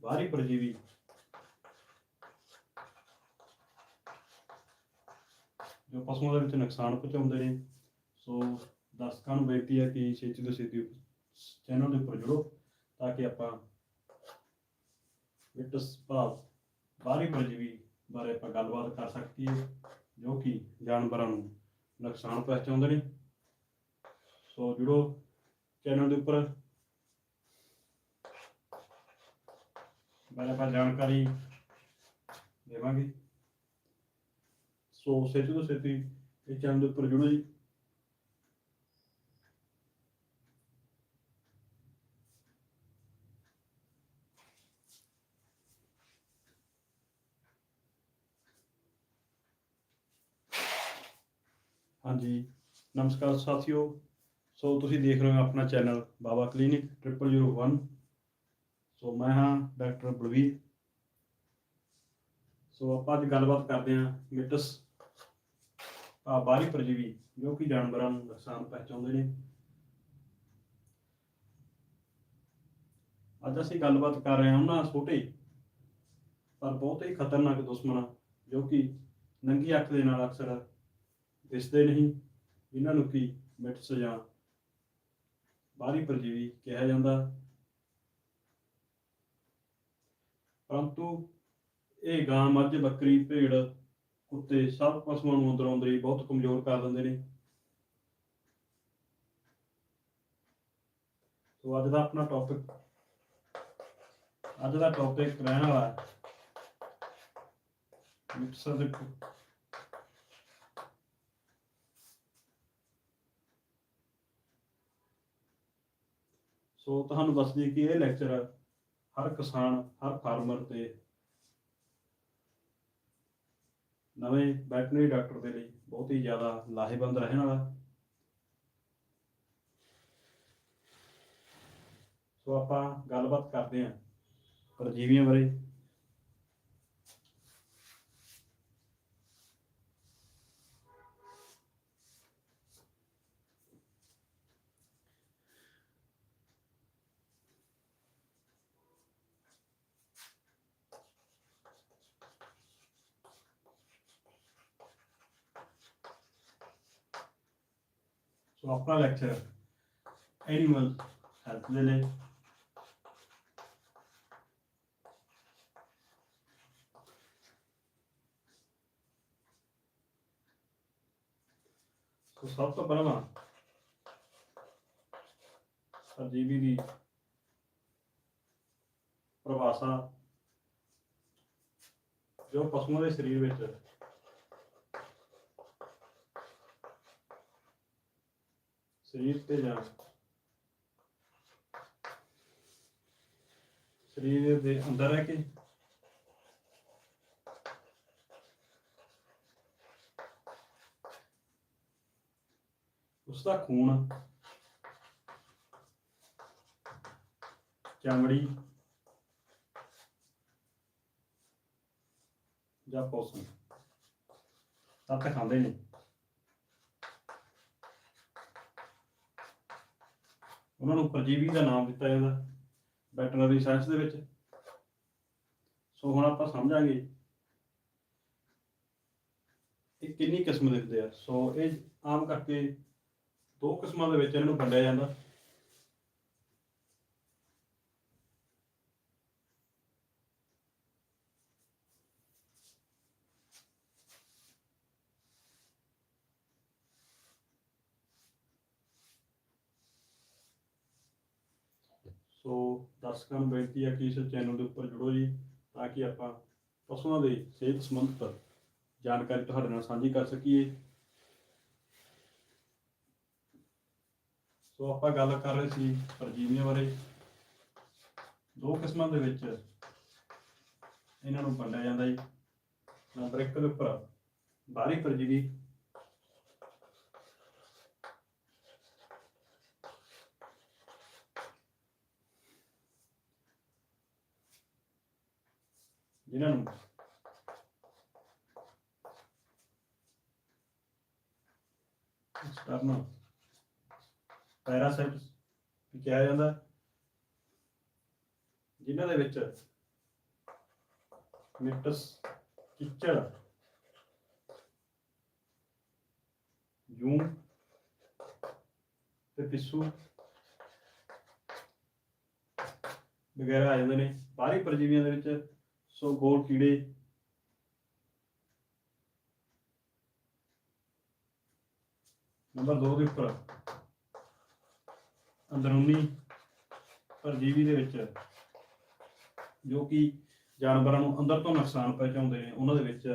ਬਾਹਰੀ ਪਰਜੀਵੀ ਜੋ ਪਸ਼ੂਆਂ ਦੇ ਵਿੱਚ ਨੁਕਸਾਨ ਪਹੁੰਚਾਉਂਦੇ ਨੇ, ਸੋ ਦਰਸ਼ਕਾਂ ਨੂੰ ਬੇਨਤੀ ਹੈ ਕਿ ਛੇਤੀ ਤੋਂ ਛੇਤੀ ਚੈਨਲ ਦੇ ਉੱਪਰ ਜੁੜੋ, ਤਾਂ ਕਿ ਆਪਾਂ ਵਿਟਸ ਭਾਵ ਬਾਹਰੀ ਪਰਜੀਵੀ ਬਾਰੇ ਆਪਾਂ ਗੱਲਬਾਤ ਕਰ ਸਕੀਏ, ਜੋ ਕਿ ਜਾਨਵਰਾਂ ਨੂੰ ਨੁਕਸਾਨ ਪਹੁੰਚਾਉਂਦੇ ਨੇ। ਸੋ ਜੁੜੋ ਚੈਨਲ ਦੇ ਉੱਪਰ। ਬਾਰੇ ਆਪਾਂ ਜਾਣਕਾਰੀ ਦੇਵਾਂਗੇ ਸੋ ਛੇਤੀ ਤੋਂ ਛੇਤੀ ਇਹ ਚੈਨਲ ਦੇ ਉੱਪਰ ਜੁੜੋ ਜੀ ਹਾਂਜੀ ਨਮਸਕਾਰ ਸਾਥੀਓ ਸੋ ਤੁਸੀਂ ਦੇਖ ਰਹੇ ਹੋ ਆਪਣਾ ਚੈਨਲ ਬਾਬਾ ਕਲੀਨਿਕ 0001 ਸੋ ਮੈਂ ਹਾਂ ਡਾਕਟਰ ਬਲਵੀਰ। ਸੋ ਆਪਾਂ ਅੱਜ ਗੱਲਬਾਤ ਕਰਦੇ ਹਾਂ ਮਿਟਸ ਆ ਬਾਹਰੀ ਪ੍ਰਜੀਵੀ, ਜੋ ਕਿ ਜਾਨਵਰਾਂ ਨੂੰ ਨੁਕਸਾਨ ਪਹੁੰਚਾਉਂਦੇ ਨੇ। ਅੱਜ ਅਸੀਂ ਗੱਲਬਾਤ ਕਰ ਰਹੇ ਹਾਂ ਉਹਨਾਂ ਛੋਟੇ ਪਰ ਬਹੁਤ ਹੀ ਖਤਰਨਾਕ ਦੁਸ਼ਮਣ, ਜੋ ਕਿ ਨੰਗੀ ਅੱਖ ਦੇ ਨਾਲ ਅਕਸਰ ਦਿਸਦੇ ਨਹੀਂ ਇਹਨਾਂ ਨੂੰ ਕੀ ਮਿਟਸ ਜਾਂ ਬਾਹਰੀ ਪ੍ਰਜੀਵੀ ਕਿਹਾ ਜਾਂਦਾ। ਪਰੰਤੂ ਇਹ ਗਾਂ ਮੱਝ, ਬੱਕਰੀ, ਭੇਡ ਕੁੱਤੇ ਸਭ ਪਸ਼ੂਆਂ ਨੂੰ ਅੰਦਰੋਂ ਅੰਦਰ ਹੀ ਬਹੁਤ ਕਮਜ਼ੋਰ ਕਰ ਦਿੰਦੇ ਨੇ। ਸੋ ਅੱਜ ਦਾ ਆਪਣਾ ਟੌਪਿਕ ਅੱਜ ਦਾ ਟੌਪਿਕ ਰਹਿਣ ਵਾਲਾ ਹੈ। ਮਿਕਸਰ ਦੇ ਸੋ ਤੁਹਾਨੂੰ ਦੱਸ ਦਈਏ ਕਿ ਇਹ ਲੈਕਚਰ ਹਰ ਕਿਸਾਨ, ਹਰ ਫਾਰਮਰ ਤੇ ਨਵੇਂ ਵੈਟਰਨਰੀ ਡਾਕਟਰ ਦੇ ਲਈ ਬਹੁਤ ਹੀ ਜ਼ਿਆਦਾ ਲਾਹੇਵੰਦ ਰਹਿਣ ਵਾਲਾ। ਸੋ ਆਪਾਂ ਗੱਲਬਾਤ ਕਰਦੇ ਹਾਂ ਪਰਜੀਵੀਆਂ ਬਾਰੇ। ਸੋ ਆਪਣਾ ਲੈਕਚਰ ਐਨੀਮਲ ਹੈਲਥ ਦੇ ਲਈ ਸੋ ਸਭ ਤੋਂ ਪਹਿਲਾਂ ਪਰਜੀਵੀ ਦੀ ਪਰਿਭਾਸ਼ਾ ਜੋ ਪਸ਼ੂਆਂ ਦੇ ਸਰੀਰ ਵਿੱਚ ਸਰੀਰ ਤੇ ਜਾਂ ਸਰੀਰ ਦੇ ਅੰਦਰ ਰਹਿ ਕੇ। ਉਸ ਦਾ ਖੂਨ, ਚਮੜੀ ਜਾਂ ਪੋਸਨ ਤੱਤ ਖਾਂਦੇ ਨੇ। ਉਹਨਾਂ ਨੂੰ ਪਰਜੀਵੀ ਦਾ ਨਾਮ ਦਿੱਤਾ ਜਾਂਦਾ, ਵੈਟਰਨਰੀ ਸਾਇੰਸ ਦੇ ਵਿੱਚ। ਸੋ ਹੁਣ ਆਪਾਂ ਸਮਝਾਂਗੇ ਇਹ ਕਿੰਨੀ ਕਿਸਮ ਦੇ ਹੁੰਦੇ ਆ। ਸੋ ਇਹ ਆਮ ਕਰਕੇ ਦੋ ਕਿਸਮਾਂ ਦੇ ਵਿੱਚ ਇਹਨਾਂ ਨੂੰ ਵੰਡਿਆ ਜਾਂਦਾ ਸੋ ਦਰਸ਼ਕਾਂ ਨੂੰ ਬੇਨਤੀ ਹੈ ਕਿ ਇਸ ਚੈਨਲ ਦੇ ਉੱਪਰ ਜੁੜੋ ਜੀ, ਤਾਂ ਕਿ ਆਪਾਂ ਪਸ਼ੂਆਂ ਦੇ ਸਿਹਤ ਸੰਬੰਧਿਤ ਜਾਣਕਾਰੀ ਤੁਹਾਡੇ ਨਾਲ ਸਾਂਝੀ ਕਰ ਸਕੀਏ। ਸੋ ਆਪਾਂ ਗੱਲ ਕਰ ਰਹੇ ਸੀ ਪਰਜੀਵੀਆਂ ਬਾਰੇ। ਦੋ ਕਿਸਮਾਂ ਦੇ ਵਿੱਚ ਇਹਨਾਂ ਨੂੰ ਵੰਡਿਆ ਜਾਂਦਾ ਜੀ। ਨੰਬਰ 1 ਦੇ ਉੱਪਰ ਬਾਹਰੀ ਪਰਜੀਵੀ ਜਿਨ੍ਹਾਂ ਨੂੰ। ਐਕਸਟਰਨਲ ਪੈਰਾਸਾਈਟਸ ਵੀ ਕਿਹਾ ਜਾਂਦਾ। ਜਿਨ੍ਹਾਂ ਦੇ ਵਿੱਚ ਮਿਟਸ ਚਿੱਚੜ ਜੂੰ ਤੇ ਪਿੱਸੂ ਵਗੈਰਾ ਆ ਜਾਂਦੇ ਨੇ। ਬਾਹਰੀ ਪਰਜੀਵੀਆਂ ਦੇ ਵਿੱਚ ਸੋ ਗੋਲ ਕੀੜੇ। ਨੰਬਰ 2 ਦੇ ਉੱਪਰ। ਅੰਦਰੂਨੀ ਪਰਜੀਵੀ ਦੇ ਵਿੱਚ, ਜੋ ਕਿ ਜਾਨਵਰਾਂ ਨੂੰ ਅੰਦਰ ਤੋਂ ਨੁਕਸਾਨ ਪਹੁੰਚਾਉਂਦੇ ਨੇ, ਉਹਨਾਂ ਦੇ ਵਿੱਚ।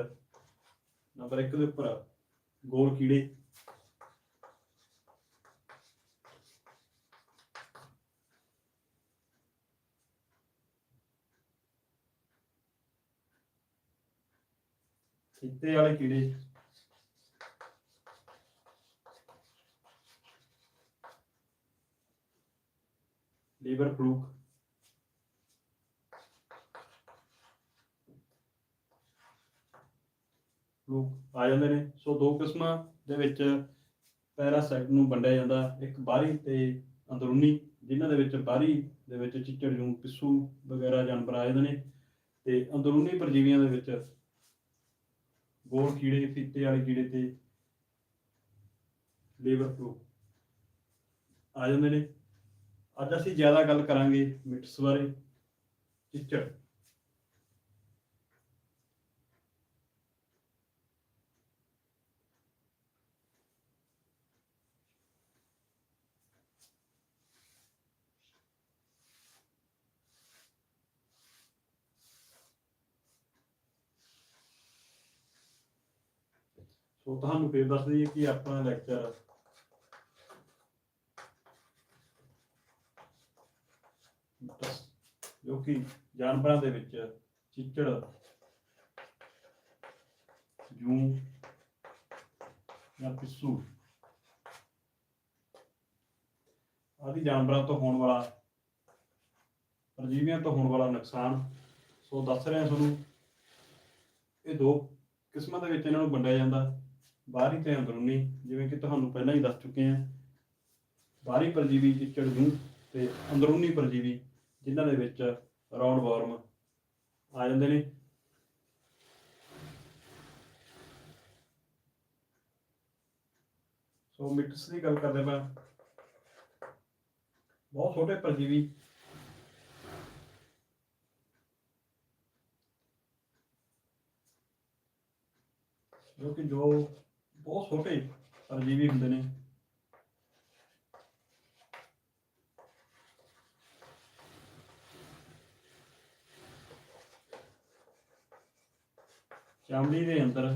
ਨੰਬਰ 1 ਦੇ ਉੱਪਰ, ਗੋਲ ਕੀੜੇ। ਚਿੱਤੇ ਵਾਲੇ ਕੀੜੇ। ਲੀਵਰ ਫਲੂਕ। ਫਲੂਕ ਆ ਜਾਂਦੇ ਨੇ। ਸੋ ਦੋ ਕਿਸਮਾਂ ਦੇ ਵਿੱਚ ਪੈਰਾਸਾਈਟ ਨੂੰ ਵੰਡਿਆ ਜਾਂਦਾ। ਇੱਕ ਬਾਹਰੀ ਤੇ ਅੰਦਰੂਨੀ, ਜਿਨ੍ਹਾਂ ਦੇ ਵਿੱਚ ਬਾਹਰੀ ਦੇ ਵਿੱਚ ਚਿੱਚੜ ਜੂੰ, ਪਿੱਸੂ ਵਗੈਰਾ ਜਾਨਵਰ ਆ ਜਾਂਦੇ ਨੇ। ਤੇ ਅੰਦਰੂਨੀ ਪਰਜੀਵੀਆਂ ਦੇ ਵਿੱਚ ਗੋਲ ਕੀੜੇ ਫੀਤੇ ਵਾਲੇ ਕੀੜੇ ਤੇ ਲੇਬਰ ਫਲੂ ਆ ਜਾਂਦੇ ਨੇ। ਅੱਜ ਅਸੀਂ ਜ਼ਿਆਦਾ ਗੱਲ ਕਰਾਂਗੇ ਮਿਟਸ ਬਾਰੇ, ਚਿੱਚੜ। ਸੋ ਤੁਹਾਨੂੰ ਫੇਰ ਦੱਸ ਦਈਏ ਕਿ ਆਪਣਾ ਲੈਕਚਰ ਜੋ ਕਿ ਜਾਨਵਰਾਂ ਦੇ ਵਿੱਚ ਚਿੱਚੜ, ਜੂੰ ਜਾਂ ਪਿੱਸੂ ਆਦਿ ਜਾਨਵਰਾਂ ਤੋਂ ਹੋਣ ਵਾਲਾ, ਪਰਜੀਵੀਆਂ ਤੋਂ ਹੋਣ ਵਾਲਾ ਨੁਕਸਾਨ। ਸੋ ਦੱਸ ਰਿਹਾ ਤੁਹਾਨੂੰ, ਇਹ ਦੋ ਕਿਸਮਾਂ ਦੇ ਵਿੱਚ ਇਹਨਾਂ ਨੂੰ ਵੰਡਿਆ ਜਾਂਦਾ। ਬਾਹਰੀ ਤੇ ਅੰਦਰੂਨੀ ਜਿਵੇਂ ਕਿ ਤੁਹਾਨੂੰ ਪਹਿਲਾਂ ਹੀ ਦੱਸ ਚੁੱਕੇ ਹਾਂ। ਬਾਹਰੀ ਪਰਜੀਵੀ ਚਿੱਚੜ ਜੂੰ ਤੇ ਅੰਦਰੂਨੀ ਪਰਜੀਵੀ, ਜਿਨ੍ਹਾਂ ਦੇ ਵਿੱਚ ਰਾਉਂਡ ਵਾਰਮ ਆ ਜਾਂਦੇ ਨੇ। ਸੋ ਮਿਟਸ ਦੀ ਗੱਲ ਕਰਦੇ ਮੈਂ। ਬਹੁਤ ਛੋਟੇ ਪਰਜੀਵੀ। ਜੋ ਕਿ ਜੋ ਬਹੁਤ ਛੋਟੇ ਪਰਜੀਵੀ ਹੁੰਦੇ ਨੇ। ਚਮੜੀ ਦੇ ਅੰਦਰ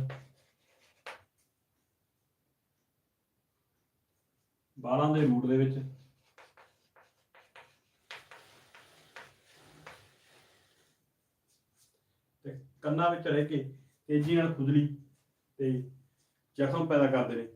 ਵਾਲਾਂ ਦੇ ਰੂਟ ਦੇ ਵਿੱਚ ਤੇ ਕੰਨਾਂ ਵਿੱਚ ਰਹਿ ਕੇ ਤੇਜ਼ੀ ਨਾਲ ਖੁਜਲੀ ਤੇ ਜ਼ਖਮ ਪੈਦਾ ਕਰਦੇ ਨੇ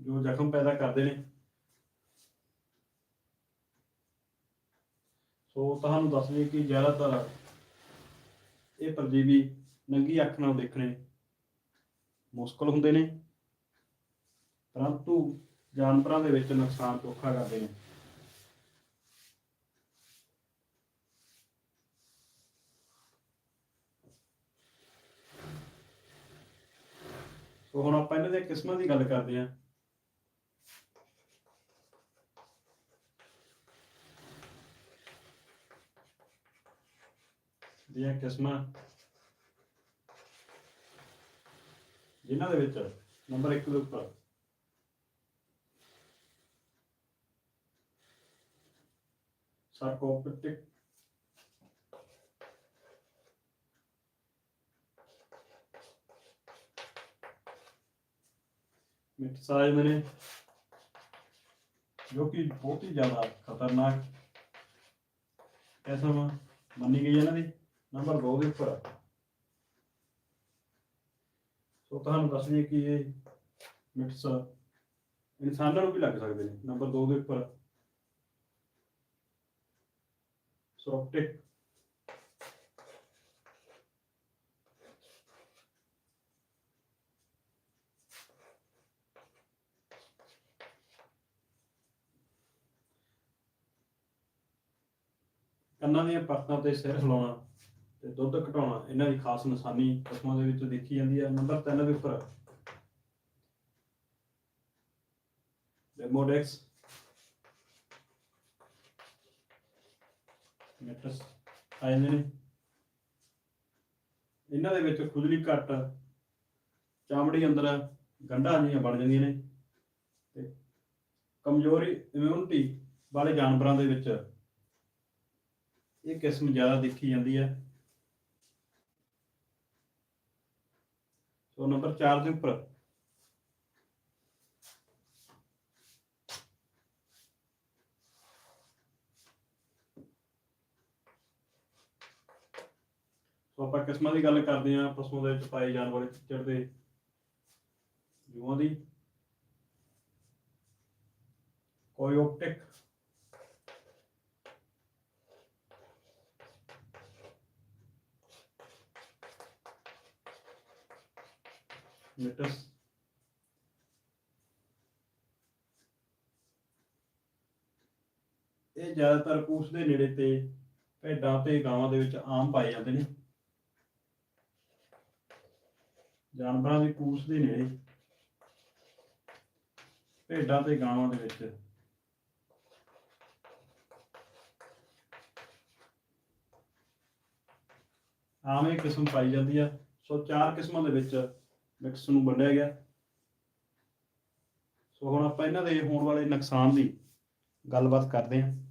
ਜੋ ਜ਼ਖਮ ਪੈਦਾ ਕਰਦੇ ਨੇ ਸੋ ਤੁਹਾਨੂੰ ਦੱਸ ਦਈਏ ਕਿ ਜ਼ਿਆਦਾਤਰ ਇਹ ਪਰਜੀਵੀ ਨੰਗੀ ਅੱਖ ਨਾਲ ਦੇਖਣੇ ਮੁਸ਼ਕਲ ਹੁੰਦੇ ਨੇ। ਪਰੰਤੂ ਜਾਨਵਰਾਂ ਦੇ ਵਿੱਚ ਨੁਕਸਾਨ ਚੋਖਾ ਕਰਦੇ ਨੇ। ਸੋ ਹੁਣ ਆਪਾਂ ਇਹਨਾਂ ਦੀਆਂ ਕਿਸਮਾਂ ਦੀ ਗੱਲ ਕਰਦੇ ਹਾਂ। ਦੀਆਂ ਕਿਸਮਾਂ। ਜਿਨ੍ਹਾਂ ਦੇ ਵਿੱਚ ਨੰਬਰ 1 ਦੇ ਉੱਪਰ sarcoptic ਮਿਟਸਾਈਜ਼ ਨੇ ਜੋ ਕਿ ਬਹੁਤ ਹੀ ਜ਼ਿਆਦਾ ਖਤਰਨਾਕ ਕਿਸਮ ਮੰਨੀ ਗਈ ਹੈ ਇਹਨਾਂ ਦੀ ਨੰਬਰ 2 ਦੇ ਉੱਪਰ ਸੋ ਤੁਹਾਨੂੰ ਦੱਸ ਦਈਏ ਕਿ ਇਹ ਮਿਟਸ ਇਨਸਾਨਾਂ ਨੂੰ ਵੀ ਲੱਗ ਸਕਦੇ ਨੇ ਨੰਬਰ 2 ਦੇ ਉੱਪਰ So ਕੰਨਾਂ ਦੀਆਂ ਪਰਤਾਂ ਤੇ ਸਿਰ ਹਿਲਾਉਣਾ ਤੇ ਦੁੱਧ ਘਟਾਉਣਾ, ਇਹਨਾਂ ਦੀ ਖਾਸ ਨਿਸ਼ਾਨੀ ਪਸ਼ੂਆਂ ਦੇ ਵਿੱਚ ਦੇਖੀ ਜਾਂਦੀ ਹੈ। ਨੰਬਰ 3 ਦੇ ਉੱਪਰ। ਡੈਮੋਡੈਕਸ ਮੈਟਸ ਆ ਜਾਂਦੇ ਨੇ ਇਹਨਾਂ ਦੇ ਵਿੱਚ ਖੁਜਲੀ ਘੱਟ ਚਾਮੜੀ ਅੰਦਰ ਗੰਢਾਂ ਜਿਹੀਆਂ ਬਣ ਜਾਂਦੀਆਂ ਨੇ ਤੇ ਕਮਜ਼ੋਰੀ ਇਮਿਊਨਿਟੀ ਵਾਲੇ ਜਾਨਵਰਾਂ ਦੇ ਵਿੱਚ ਇਹ ਕਿਸਮ ਜ਼ਿਆਦਾ ਦੇਖੀ ਜਾਂਦੀ ਹੈ। ਸੋ ਨੰਬਰ 4 ਦੇ ਉੱਪਰ ਸੋ ਆਪਾਂ ਕਿਸਮਾਂ ਦੀ ਗੱਲ ਕਰਦੇ ਹਾਂ, ਪਸ਼ੂਆਂ ਦੇ ਵਿੱਚ ਪਾਏ ਜਾਣ ਵਾਲੇ ਚਿੱਚੜ ਦੇ ਜੂਆਂ ਦੀ। ਕੋਇਓਪਟਿਕ। ਮਿਟਸ। ਇਹ ਜ਼ਿਆਦਾਤਰ ਪੂਛ ਦੇ ਨੇੜੇ ਤੇ ਭੇਡਾਂ ਤੇ ਗਾਵਾਂ ਦੇ ਵਿੱਚ ਆਮ ਪਾਏ ਜਾਂਦੇ ਨੇ। ਜਾਨਵਰਾਂ ਦੀ ਪੂਛ ਦੇ ਨੇੜੇ। ਭੇਡਾਂ ਤੇ ਗਾਵਾਂ ਦੇ ਵਿੱਚ। ਆਮ ਇਹ ਕਿਸਮ ਪਾਈ ਜਾਂਦੀ ਆ। ਸੋ ਚਾਰ ਕਿਸਮਾਂ ਦੇ ਵਿੱਚ ਮਿਕਸ ਨੂੰ ਵੰਡਿਆ ਗਿਆ। ਸੋ ਹੁਣ ਆਪਾਂ ਇਹਨਾਂ ਦੇ ਹੋਣ ਵਾਲੇ ਨੁਕਸਾਨ ਦੀ ਗੱਲਬਾਤ ਕਰਦੇ ਹਾਂ।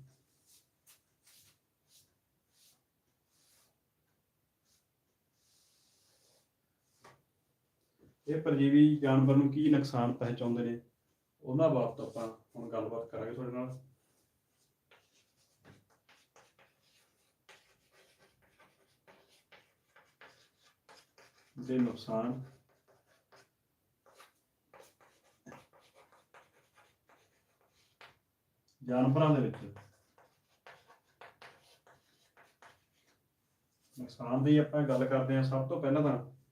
ਇਹ ਪਰਜੀਵੀ ਜਾਨਵਰ ਨੂੰ ਕੀ ਨੁਕਸਾਨ ਪਹੁੰਚਾਉਂਦੇ ਨੇ, ਉਹਨਾਂ ਬਾਬਤ ਆਪਾਂ ਹੁਣ ਗੱਲਬਾਤ ਕਰਾਂਗੇ ਤੁਹਾਡੇ ਨਾਲ। ਦੇ ਨੁਕਸਾਨ। ਜਾਨਵਰਾਂ ਦੇ ਵਿੱਚ। ਨੁਕਸਾਨ ਦੀ ਆਪਾਂ ਗੱਲ ਕਰਦੇ ਹਾਂ ਸਭ ਤੋਂ ਪਹਿਲਾਂ ਤਾਂ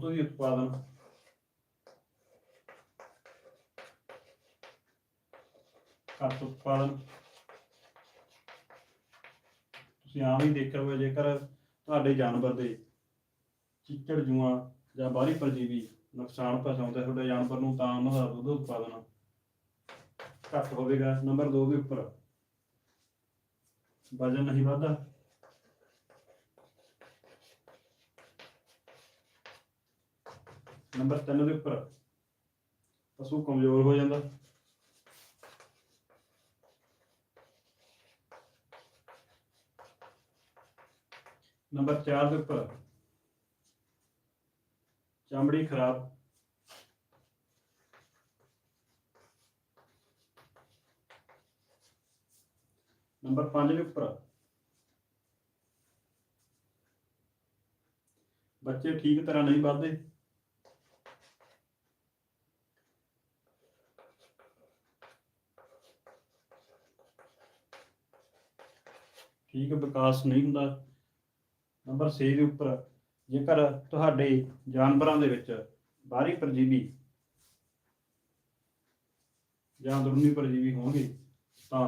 ਦੁੱਧ ਦੀ ਉਤਪਾਦਨ ਘੱਟ ਉਤਪਾਦਨ ਤੁਸੀਂ ਆਮ ਹੀ ਦੇਖਿਆ ਹੋਵੇ ਜੇਕਰ ਤੁਹਾਡੇ ਜਾਨਵਰ ਦੇ ਚਿੱਚੜ ਜੂਆਂ ਜਾਂ ਬਾਹਰੀ ਪਰਜੀਵੀ ਨੁਕਸਾਨ ਪਹੁੰਚਾਉਂਦੇ ਤੁਹਾਡੇ ਜਾਨਵਰ ਨੂੰ ਤਾਂ ਉਹਨਾਂ ਦਾ ਦੁੱਧ ਉਤਪਾਦਨ ਘੱਟ ਹੋਵੇਗਾ। ਨੰਬਰ 2 ਦੇ ਉੱਪਰ, ਵਜਨ ਨਹੀਂ ਵਧਦਾ। ਨੰਬਰ 3 ਦੇ ਉੱਪਰ। ਪਸ਼ੂ ਕਮਜ਼ੋਰ ਹੋ ਜਾਂਦਾ। ਨੰਬਰ 4 ਦੇ ਉੱਪਰ। ਚਮੜੀ ਖਰਾਬ। ਨੰਬਰ 5 ਦੇ ਉੱਪਰ। ਬੱਚੇ ਠੀਕ ਤਰ੍ਹਾਂ ਨਹੀਂ ਵੱਧਦੇ। ਠੀਕ ਵਿਕਾਸ ਨਹੀਂ ਹੁੰਦਾ। ਨੰਬਰ 6 ਦੇ ਉੱਪਰ, ਜੇਕਰ ਤੁਹਾਡੇ ਜਾਨਵਰਾਂ ਦੇ ਵਿੱਚ ਬਾਹਰੀ ਪਰਜੀਵੀ ਜਾਂ ਅੰਦਰੂਨੀ ਪਰਜੀਵੀ ਹੋਣਗੇ, ਤਾਂ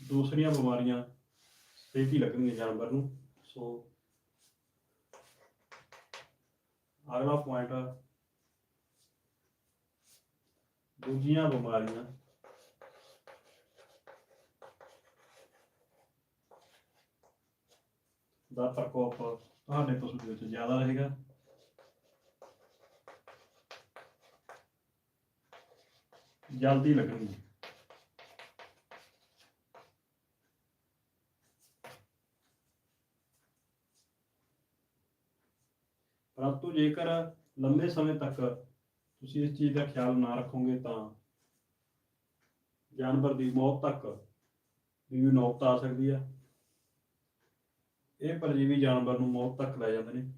ਦੂਸਰੀਆਂ ਬਿਮਾਰੀਆਂ ਛੇਤੀ ਲੱਗਣਗੀਆਂ ਜਾਨਵਰ ਨੂੰ। ਸੋ ਅਗਲਾ ਪੁਆਇੰਟ ਦੂਜੀਆਂ ਬਿਮਾਰੀਆਂ ਦਾ ਪ੍ਰਕੋਪ ਤੁਹਾਡੇ ਪਸ਼ੂ ਦੇ ਵਿੱਚ ਜ਼ਿਆਦਾ ਰਹੇਗਾ। ਜਲਦੀ ਲੱਗਣਗੇ ਪਰੰਤੂ ਜੇਕਰ ਲੰਬੇ ਸਮੇਂ ਤੱਕ ਤੁਸੀਂ ਇਸ ਚੀਜ਼ ਦਾ ਖਿਆਲ ਨਾ ਰੱਖੋਗੇ ਤਾਂ ਜਾਨਵਰ ਦੀ ਮੌਤ ਤੱਕ ਦੀ ਵੀ ਨੌਬਤ ਆ ਸਕਦੀ ਹੈ। ਇਹ ਪਰਜੀਵੀ ਜਾਨਵਰ ਨੂੰ ਮੌਤ ਤੱਕ ਲੈ ਜਾਂਦੇ ਨੇ।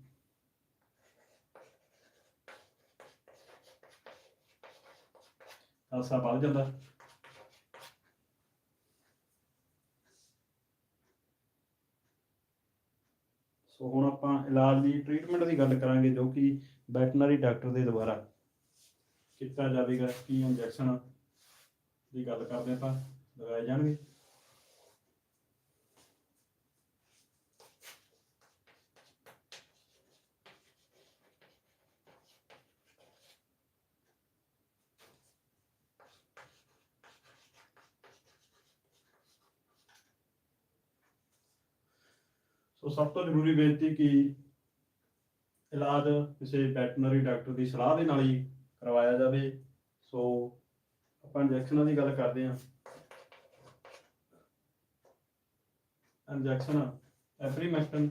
ਹਾਸਾ ਵੱਧ ਜਾਂਦਾ। ਸੋ ਹੁਣ ਆਪਾਂ ਇਲਾਜ ਦੀ ਟ੍ਰੀਟਮੈਂਟ ਦੀ ਗੱਲ ਕਰਾਂਗੇ ਜੋ ਕਿ ਵੈਟਰਨਰੀ ਡਾਕਟਰ ਦੇ ਦੁਆਰਾ ਕੀਤਾ ਜਾਵੇਗਾ। ਕੀ ਇੰਜੈਕਸ਼ਨ ਦੀ ਗੱਲ ਕਰਦੇ ਆਪਾਂ, ਲਗਾਏ ਜਾਣਗੇ। ਸੋ ਸਭ ਤੋਂ ਜ਼ਰੂਰੀ ਬੇਨਤੀ ਕਿ ਇਲਾਜ ਕਿਸੇ ਵੈਟਰਨਰੀ ਡਾਕਟਰ ਦੀ ਸਲਾਹ ਦੇ ਨਾਲ ਹੀ ਕਰਵਾਇਆ ਜਾਵੇ। ਸੋ ਆਪਾਂ ਇੰਜੈਕਸ਼ਨਾਂ ਦੀ ਗੱਲ ਕਰਦੇ ਹਾਂ। ਇੰਜੈਕਸ਼ਨ ਐਫਰੀਮੈਕਟਨ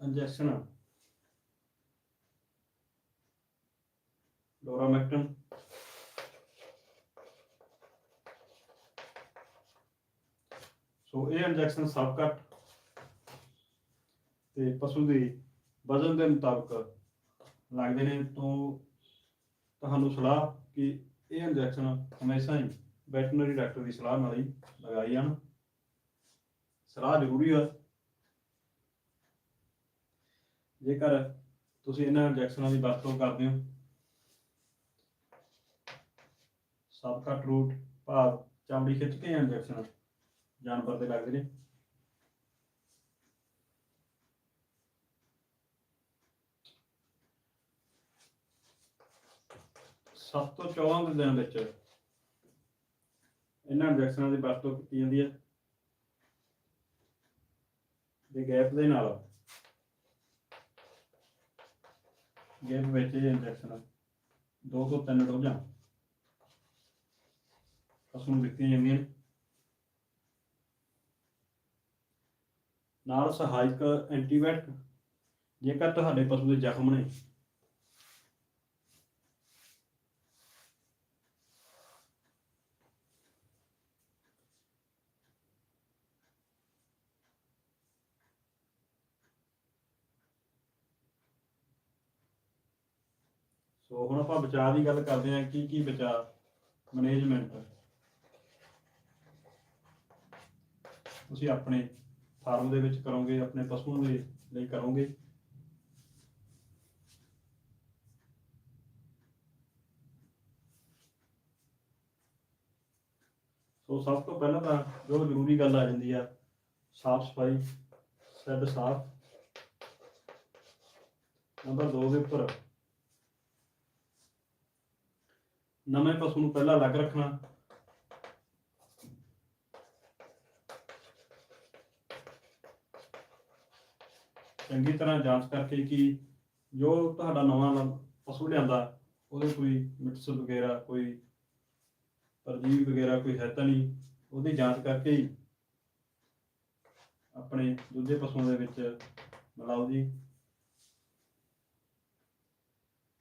ਇੰਜੈਕਸ਼ਨ ਡੋਰਾਮੈਕਟਨ ਸੋ ਇਹ ਇੰਜੈਕਸ਼ਨ ਸਭ ਘੱਟ ਤੇ ਪਸ਼ੂ ਦੇ ਵਜ਼ਨ ਦੇ ਮੁਤਾਬਕ ਲੱਗਦੇ ਨੇ। ਤੋਂ ਤੁਹਾਨੂੰ ਸਲਾਹ ਕਿ ਇਹ ਇੰਜੈਕਸ਼ਨ ਹਮੇਸ਼ਾ ਹੀ ਵੈਟਰਨਰੀ ਡਾਕਟਰ ਦੀ ਸਲਾਹ ਨਾਲ ਹੀ ਲਗਾਈ ਜਾਣ। ਸਲਾਹ ਜ਼ਰੂਰੀ ਹੈ ਜੇਕਰ ਤੁਸੀਂ ਇਹਨਾਂ ਇੰਜੈਕਸ਼ਨਾਂ ਦੀ ਵਰਤੋਂ ਕਰਦੇ ਹੋ, ਸਭ ਘੱਟ ਰੂਟ ਭਾਵ ਚਮੜੀ ਖਿੱਚ ਕੇ ਇੰਜੈਕਸ਼ਨ, ਜਾਨਵਰ ਦੇ ਲੱਗਦੇ ਨੇ। ਸੱਤ ਤੋਂ 14 ਦਿਨਾਂ ਵਿੱਚ ਇਹਨਾਂ ਇੰਜੈਕਸ਼ਨਾਂ ਦੀ ਵਰਤੋਂ ਕੀਤੀ ਜਾਂਦੀ ਹੈ। ਦੇ ਗੈਪ ਦੇ ਨਾਲ ਗੈਪ ਵਿੱਚ ਇਹ ਇੰਜੈਕਸ਼ਨ ਦੋ ਤੋਂ ਤਿੰਨ ਡੋਜ਼ਾਂ। ਪਸ਼ੂ ਨੂੰ ਦਿੱਤੀਆਂ ਜਾਂਦੀਆਂ ਨੇ। ਨਾਲ ਸਹਾਇਕ ਐਂਟੀਬਾਇਓਟਿਕ ਜੇਕਰ ਤੁਹਾਡੇ ਪਸ਼ੂ ਦੇ ਜ਼ਖਮ ਨੇ ਸੋ ਹੁਣ ਆਪਾਂ ਬਚਾਅ ਦੀ ਗੱਲ ਕਰਦੇ ਹਾਂ ਕੀ ਕੀ ਬਚਾਅ ਮੈਨੇਜਮੈਂਟ ਤੁਸੀਂ ਆਪਣੇ ਫਾਰਮ ਦੇ ਵਿੱਚ ਕਰੋਗੇ, ਆਪਣੇ ਪਸੂ ਦੇ ਲਈ ਕਰੋਗੇ। ਸੋ ਸਭ ਤੋਂ ਪਹਿਲਾਂ ਤਾਂ ਜੋ ਜ਼ਰੂਰੀ ਗੱਲ ਆ ਜਾਂਦੀ ਆ, ਸਾਫ਼ ਸਫ਼ਾਈ ਸੈੱਡ ਸਾਫ਼। ਨੰਬਰ 2 ਦੇ ਉੱਪਰ ਨਵੇਂ ਪਸ਼ੂ ਨੂੰ ਪਹਿਲਾਂ ਅਲੱਗ ਰੱਖਣਾ। ਚੰਗੀ ਤਰ੍ਹਾਂ ਜਾਂਚ ਕਰਕੇ ਕਿ ਜੋ ਤੁਹਾਡਾ ਨਵਾਂ ਪਸ਼ੂ ਲਿਆਂਦਾ, ਉਹਦੇ ਕੋਈ ਮਿਟਸ ਵਗੈਰਾ, ਕੋਈ ਪਰਜੀਵ ਵਗੈਰਾ ਕੋਈ ਹੈ ਤਾਂ ਨਹੀਂ, ਉਹਦੀ ਜਾਂਚ ਕਰਕੇ ਹੀ ਆਪਣੇ ਦੂਜੇ ਪਸ਼ੂਆਂ ਦੇ ਵਿੱਚ ਮਿਲਾਓ ਜੀ।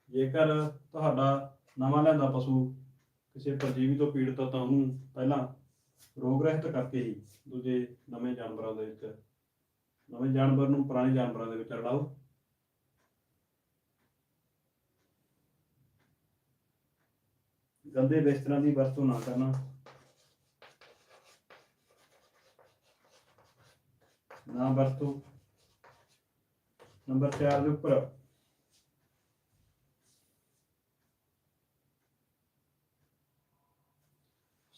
ਜੇਕਰ ਤੁਹਾਡਾ ਨਵਾਂ ਲਿਆਂਦਾ ਪਸ਼ੂ। ਕਿਸੇ ਪਰਜੀਵੀ ਤੋਂ ਪੀੜਤ ਆ ਤਾਂ ਉਹਨੂੰ ਪਹਿਲਾਂ ਰੋਗ ਰਹਿਤ ਕਰਕੇ ਹੀ ਦੂਜੇ ਨਵੇਂ ਜਾਨਵਰਾਂ ਦੇ ਵਿੱਚ, ਨਵੇਂ ਜਾਨਵਰ ਨੂੰ ਪੁਰਾਣੇ ਜਾਨਵਰਾਂ ਦੇ ਵਿੱਚ ਰਲਾਓ। ਗੰਦੇ ਬਿਸਤਰਾਂ ਦੀ ਵਰਤੋਂ ਨਾ ਕਰਨਾ। ਨਾ ਵਰਤੋ। ਨੰਬਰ 4 ਦੇ ਉੱਪਰ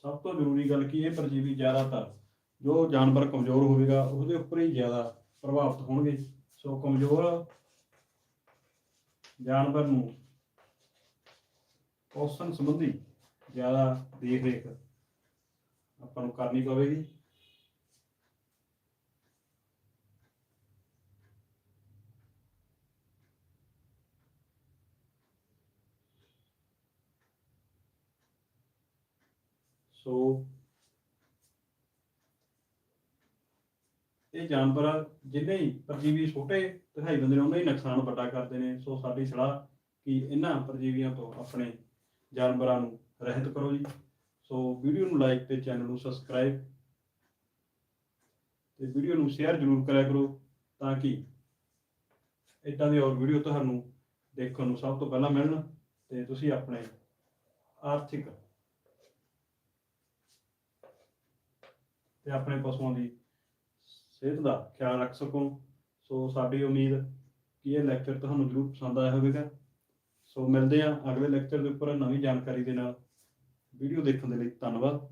ਸਭ ਤੋਂ ਜ਼ਰੂਰੀ ਗੱਲ ਕੀ ਇਹ ਪਰਜੀਵੀ ਜ਼ਿਆਦਾਤਰ ਜੋ ਜਾਨਵਰ ਕਮਜ਼ੋਰ ਹੋਵੇਗਾ, ਉਹਦੇ ਉੱਪਰ ਹੀ ਜ਼ਿਆਦਾ ਪ੍ਰਭਾਵਿਤ ਹੋਣਗੇ। ਸੋ ਕਮਜ਼ੋਰ ਜਾਨਵਰ ਨੂੰ ਪੋਸ਼ਣ ਸੰਬੰਧੀ ਜ਼ਿਆਦਾ ਦੇਖ ਰੇਖ ਆਪਾਂ ਨੂੰ ਕਰਨੀ ਪਵੇਗੀ। ਸੋ ਇਹ ਜਾਨਵਰ ਜਿੰਨੇ ਹੀ ਪਰਜੀਵੀ ਛੋਟੇ ਦਿਖਾਈ ਦਿੰਦੇ ਨੇ, ਉਹਨਾਂ ਹੀ ਨੁਕਸਾਨ ਵੱਡਾ ਕਰਦੇ ਨੇ ਸੋ ਸਾਡੀ ਸਲਾਹ ਕਿ ਇਹਨਾਂ ਪਰਜੀਵੀਆਂ ਤੋਂ ਆਪਣੇ ਜਾਨਵਰਾਂ ਨੂੰ ਰਹਿਤ ਕਰੋ ਜੀ। ਸੋ ਵੀਡੀਓ ਨੂੰ ਲਾਈਕ ਤੇ ਚੈਨਲ ਨੂੰ ਸਬਸਕ੍ਰਾਈਬ ਤੇ ਵੀਡੀਓ ਨੂੰ ਸ਼ੇਅਰ ਜ਼ਰੂਰ ਕਰਿਆ ਕਰੋ ਤਾਂ ਕਿ ਇਦਾਂ ਦੀ ਹੋਰ ਵੀਡੀਓ ਤੁਹਾਨੂੰ ਦੇਖਣ ਨੂੰ ਸਭ ਤੋਂ ਪਹਿਲਾਂ ਮਿਲਣ ਤੇ ਤੁਸੀਂ ਆਪਣੇ ਆਰਥਿਕ ਤੇ ਆਪਣੇ ਪਸ਼ੂਆਂ ਦੀ ਸਿਹਤ ਦਾ ਖਿਆਲ ਰੱਖ ਸਕੋ। ਸੋ ਸਾਡੀ ਉਮੀਦ ਕਿ ਇਹ ਲੈਕਚਰ ਤੁਹਾਨੂੰ ਜ਼ਰੂਰ ਪਸੰਦ ਆਇਆ ਹੋਵੇਗਾ। ਸੋ ਮਿਲਦੇ ਹਾਂ ਅਗਲੇ ਲੈਕਚਰ ਦੇ ਉੱਪਰ ਨਵੀਂ ਜਾਣਕਾਰੀ ਦੇ ਨਾਲ। ਵੀਡੀਓ ਦੇਖਣ ਦੇ ਲਈ ਧੰਨਵਾਦ।